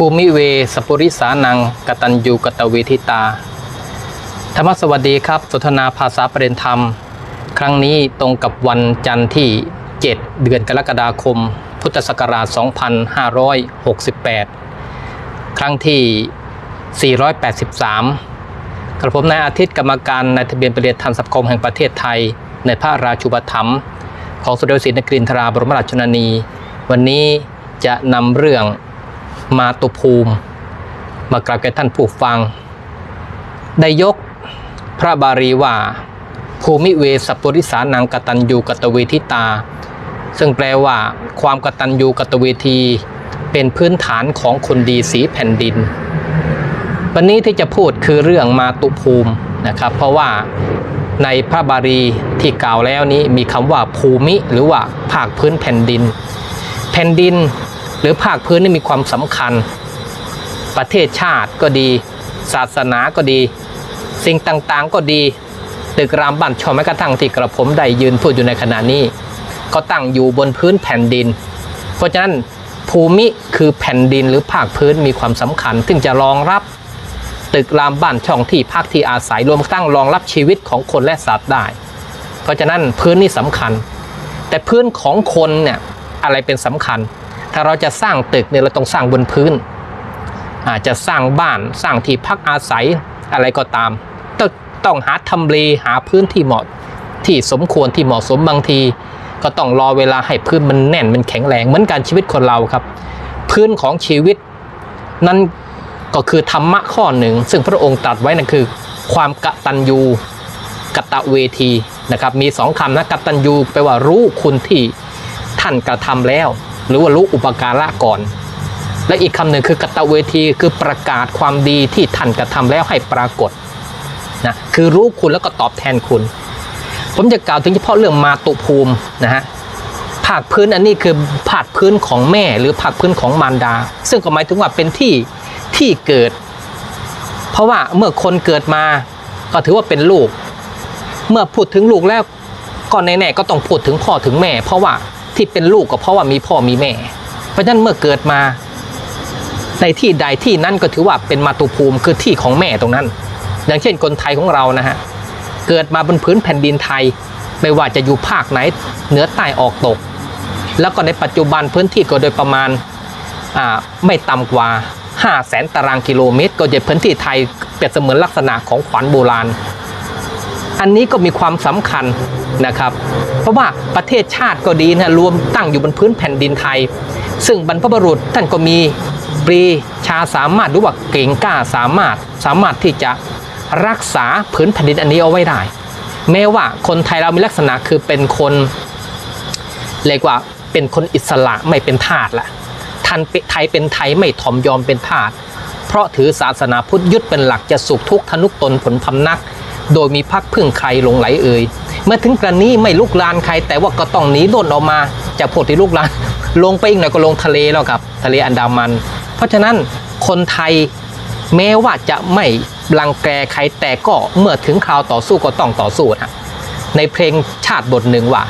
ภูมิเวสปุริสานังกตัญญูกตเวทิตา ธรรมสวัสดีครับ สนทนาภาษาประเด็นธรรม ครั้งนี้ตรงกับวันจันทร์ที่ 7 เดือนกรกฎาคม พุทธศักราช 2568 ครั้งที่ 483 กระผมนายอาทิตย์กรรมการนายทะเบียนประเรียนทันสัพคมแห่งประเทศไทย ในพระราชูปถัมภ์ของสมเด็จศรีนครินทราบรมราชชนนี วันนี้จะนำเรื่อง มาตุภูมิ มากราบแก่ท่านผู้ฟัง ได้ยกพระบาลีว่า ภูมิเวสปุริสานังกตัญญูกตเวทิตา ซึ่งแปลว่าความกตัญญูกตเวที เป็นพื้นฐานของคนดีสีแผ่นดิน วันนี้ที่จะพูดคือเรื่องมาตุภูมินะครับ เพราะว่าในพระบาลีที่กล่าวแล้วนี้มีคำว่าภูมิหรือว่าภาคพื้นแผ่นดิน แผ่นดิน หรือภาคพื้นนี่มีความสำคัญ ประเทศชาติก็ดี ศาสนาก็ดี สิ่งต่างๆก็ดี ตึกรามบ้านช่องแม้กระทั่งที่กระผมได้ยืนพูดอยู่ในขณะนี้ก็ตั้งอยู่บนพื้นแผ่นดิน เพราะฉะนั้นภูมิคือแผ่นดินหรือภาคพื้นมีความสำคัญ ซึ่งจะรองรับตึกรามบ้านช่องที่พักที่อาศัยรวมทั้งรองรับชีวิตของคนและสัตว์ได้ เพราะฉะนั้นพื้นนี่สำคัญ แต่พื้นของคนเนี่ยอะไรเป็นสำคัญ ถ้าเราจะสร้างตึกเนี่ยเราต้องสร้างบนพื้น อาจจะสร้างบ้านสร้างที่พักอาศัยอะไรก็ตาม ต้องต้องหาทำเลหาพื้นที่เหมาะที่สมควรที่เหมาะสมบางที ก็ต้องรอเวลาให้พื้นมันแน่นมันแข็งแรงเหมือนการชีวิตคนเราครับ พื้นของชีวิตนั้นก็คือธรรมะข้อหนึ่ง ซึ่งพระองค์ตรัสไว้นั่นคือ ความกตัญญูกตเวทีนะครับมีสองคำนะกตัญญูแปลว่ารู้คุณที่ท่านกระทำแล้ว หรือว่ารู้อุปการะก่อน และอีกคำหนึ่งคือกตเวทีคือประกาศความดีที่ท่านกระทำแล้วให้ปรากฏนะคือรู้คุณแล้วก็ตอบแทนคุณ ผมจะกล่าวถึงเฉพาะเรื่องมาตุภูมินะฮะภาคพื้นอันนี้คือภาคพื้นของแม่หรือภาคพื้นของมารดา ซึ่งก็หมายถึงว่าเป็นที่ที่เกิด เพราะว่าเมื่อคนเกิดมาก็ถือว่าเป็นลูก เมื่อพูดถึงลูกแล้วก็แน่ๆก็ต้องพูดถึงพ่อถึงแม่ เพราะว่า ที่เป็นลูกก็เพราะว่ามีพ่อมีแม่ เพราะฉะนั้นเมื่อเกิดมา ในที่ใดที่นั่นก็ถือว่าเป็นมาตุภูมิคือที่ของแม่ตรงนั้น อย่างเช่นคนไทยของเรานะฮะเกิดมาบนพื้นแผ่นดินไทย ไม่ว่าจะอยู่ภาคไหนเหนือใต้ออกตก แล้วก็ในปัจจุบันพื้นที่ก็โดยประมาณาไม่ต่ำกว่า 5 0 0แสนตารางกิโลเมตร ก็จะพื้นที่ไทยเปรียบเสมือนลักษณะของขวัญโบราณ อันนี้ก็มีความสำคัญนะครับ เพราะว่าประเทศชาติก็ดีนะรวมตั้งอยู่บนพื้นแผ่นดินไทย ซึ่งบรรพบุรุษท่านก็มีปรีชาสามารถหรือว่าเก่งกล้าสามารถสามารถที่จะรักษาพื้นแผ่นดินอันนี้เอาไว้ได้ แม้ว่าคนไทยเรามีลักษณะคือเป็นคนเรียกว่าเป็นคนอิสระไม่เป็นทาสละท่านไทยเป็นไทยไม่ถ่อมยอมเป็นทาสเพราะถือศาสนาพุทธยึดเป็นหลักจะสุขทุกข์ทนุกตนผลพำนัก โดยมีพักพึ่งใครหลงไหลเอ่ยเมื่อถึงกรณีไม่ลุกลานใคร แต่ว่าก็ต้องหนีด้นออกมาจากพวกที่ลุกลานลงไปอีกหน่อยก็ลงทะเลแล้วครับ ทะเลอันดามัน เพราะฉะนั้นคนไทยแม้ว่าจะไม่รังแกใครแต่ก็เมื่อถึงคราวต่อสู้ก็ต้องต่อสู้นะในเพลงชาติบทหนึ่งว่า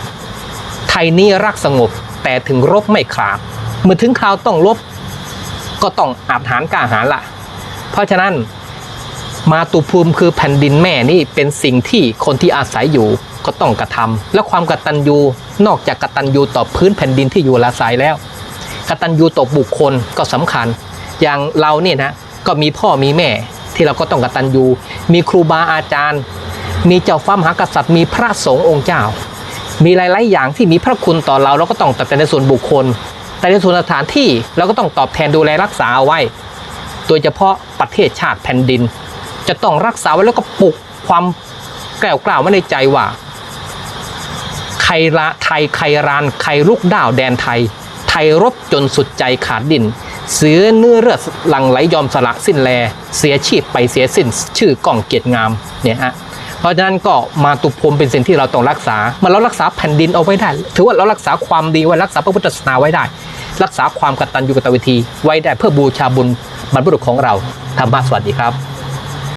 ไทยนี้รักสงบแต่ถึงรบไม่ขาดเมื่อถึงคราวต้องรบก็ต้องอาจหารกล้าหาญละเพราะฉะนั้น มาตุภูมิคือแผ่นดินแม่นี่เป็นสิ่งที่คนที่อาศัยอยู่ก็ต้องกระทำและความกตัญญูนอกจากกตัญญูต่อพื้นแผ่นดินที่อยู่อาศัยแล้ว กตัญญูต่อบุคคลก็สำคัญ อย่างเราเนี่ยนะก็มีพ่อมีแม่ที่เราก็ต้องกตัญญูมีครูบาอาจารย์ มีเจ้าฟ้ามหากษัตริย์ มีพระสงฆ์องค์เจ้า มีหลาย ๆ อย่างที่มีพระคุณต่อเราเราก็ต้องตอบแทนในส่วนบุคคล แต่ในส่วนสถานที่เราก็ต้องตอบแทนดูแลรักษาเอาไว้ โดยเฉพาะประเทศชาติแผ่นดิน จะต้องรักษาไว้แล้วก็ปลุกความแกล้วกล้าวไว้ในใจว่า ใครละไทยใครรานใครลุกดาวแดนไทย ไทยรบจนสุดใจขาดดิน เสือเนื้อเลือดหลังไหลยอมสละสิ้นแล เสียชีพไปเสียสิ้น ชื่อกล้องเกียรติงามเนี่ยฮะเพราะฉะนั้นก็มาตุภูมิเป็นสิ่งที่เราต้องรักษาเมื่อเรารักษาแผ่นดินเอาไว้ได้ ถือว่าเรารักษาความดีไว้รักษาพระพุทธศาสนาไว้ได้ รักษาความกตัญญูกตเวทีไว้ได้เพื่อบูชาบุญบรรพบุรุษของเราธรรมะสวัสดีครับ